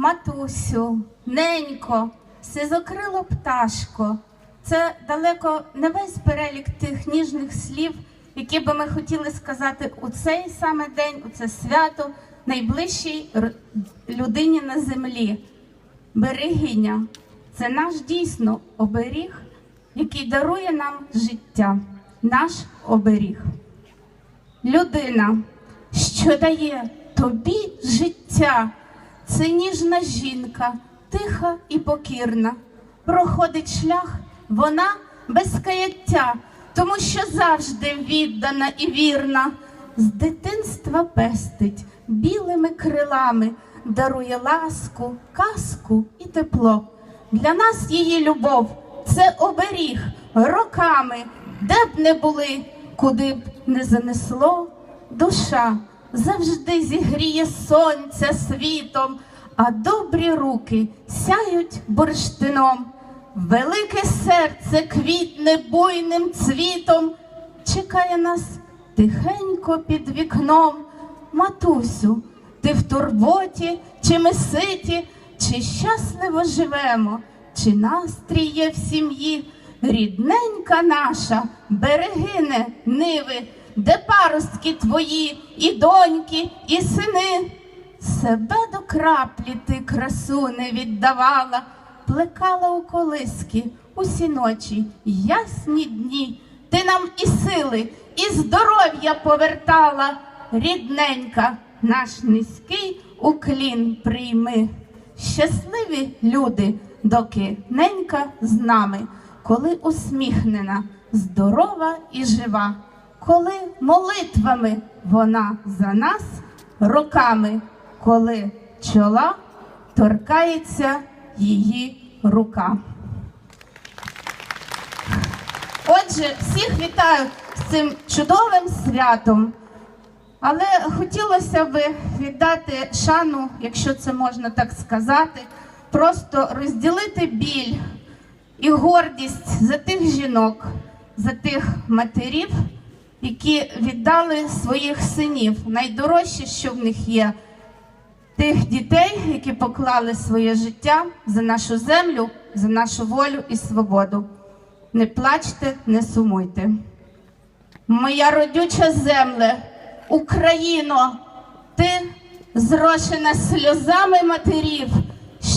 матусю, ненько, сизокрило пташко. Це далеко не весь перелік тих ніжних слів, які би ми хотіли сказати у цей саме день, у це свято, найближчій людині на землі. Берегиня це наш дійсно оберіг, який дарує нам життя, наш оберіг. Людина, що дає тобі життя, це ніжна жінка, тиха і покірна. Проходить шлях вона без каяття, тому що завжди віддана і вірна. З дитинства пестить білими крилами, дарує ласку, казку і тепло. Для нас її любов це оберіг роками, де б не були, куди б не занесло. Душа завжди зігріє сонця світом, а добрі руки сяють бурштином. Велике серце квітне буйним цвітом, чекає нас тихенько під вікном. Матусю, ти в турботі, чи ми ситі, чи щасливо живемо, чи настрій є в сім'ї, рідненька наша, берегине ниви, де паростки твої, і доньки, і сини. Себе до краплі ти красу не віддавала, плекала у колиски усі ночі, ясні дні. Ти нам і сили, і здоров'я повертала, рідненька, наш низький уклін прийми. Щасливі люди, доки ненька з нами, коли усміхнена, здорова і жива, коли молитвами вона за нас роками, коли чола торкається її рука. Отже, всіх вітаю з цим чудовим святом. Але хотілося б віддати шану, якщо це можна так сказати, просто розділити біль і гордість за тих жінок, за тих матерів, які віддали своїх синів, найдорожче, що в них є, тих дітей, які поклали своє життя за нашу землю, за нашу волю і свободу. Не плачте, не сумуйте. Моя родюча земле, Україно, ти зрошена сльозами матерів,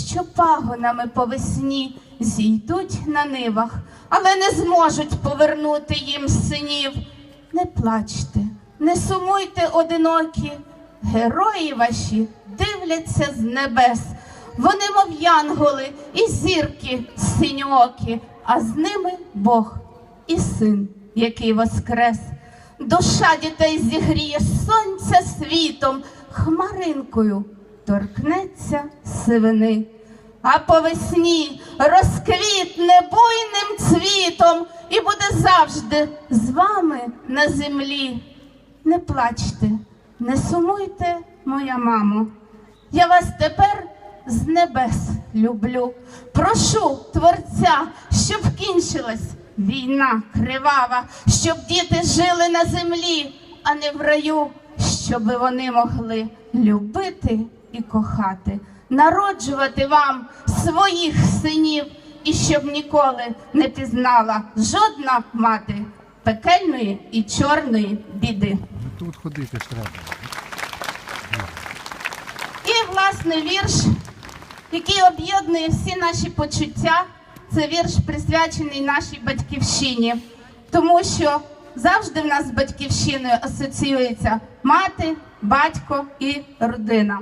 що пагонами по весні зійдуть на нивах, але не зможуть повернути їм синів. Не плачте, не сумуйте одинокі, герої ваші дивляться з небес. Вони, мов янголи, і зірки синьокі, а з ними Бог і син, який воскрес. Душа дітей зігріє сонця світом, хмаринкою торкнеться сивини. А по весні розквітне буйним цвітом і буде завжди з вами на землі. Не плачте, не сумуйте, моя мамо. Я вас тепер з небес люблю. Прошу Творця, щоб кінчилась війна кривава, щоб діти жили на землі, а не в раю, щоб вони могли любити і кохати, народжувати вам своїх синів, і щоб ніколи не пізнала жодна мати пекельної і чорної біди. Тут ходити ж треба. І, власне, вірш, який об'єднує всі наші почуття, це вірш присвячений нашій батьківщині, тому що завжди в нас з батьківщиною асоціюється мати, батько і родина.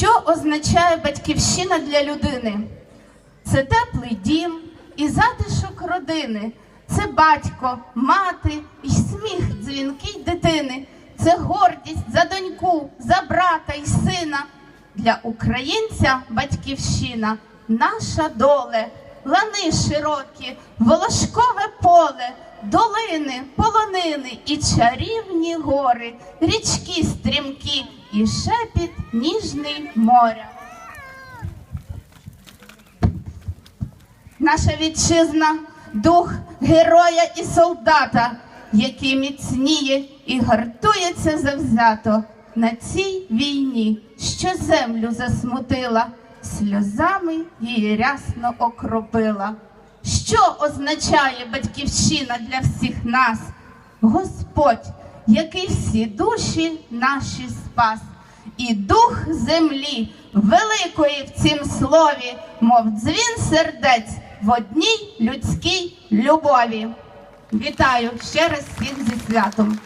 Що означає батьківщина для людини? Це теплий дім і затишок родини. Це батько, мати і сміх дзвінки дитини. Це гордість за доньку, за брата і сина. Для українця батьківщина наша доле, лани широкі, волошкове поле, долини, полонини і чарівні гори, річки стрімкі і шепіт ніжний моря. Наша вітчизна, дух героя і солдата, який міцніє і гартується завзято на цій війні, що землю засмутила, сльозами її рясно окропила. Що означає батьківщина для всіх нас? Господь, який всі душі наші спас, і дух землі великої в цім слові, мов дзвін сердець в одній людській любові. Вітаю ще раз всіх зі святом.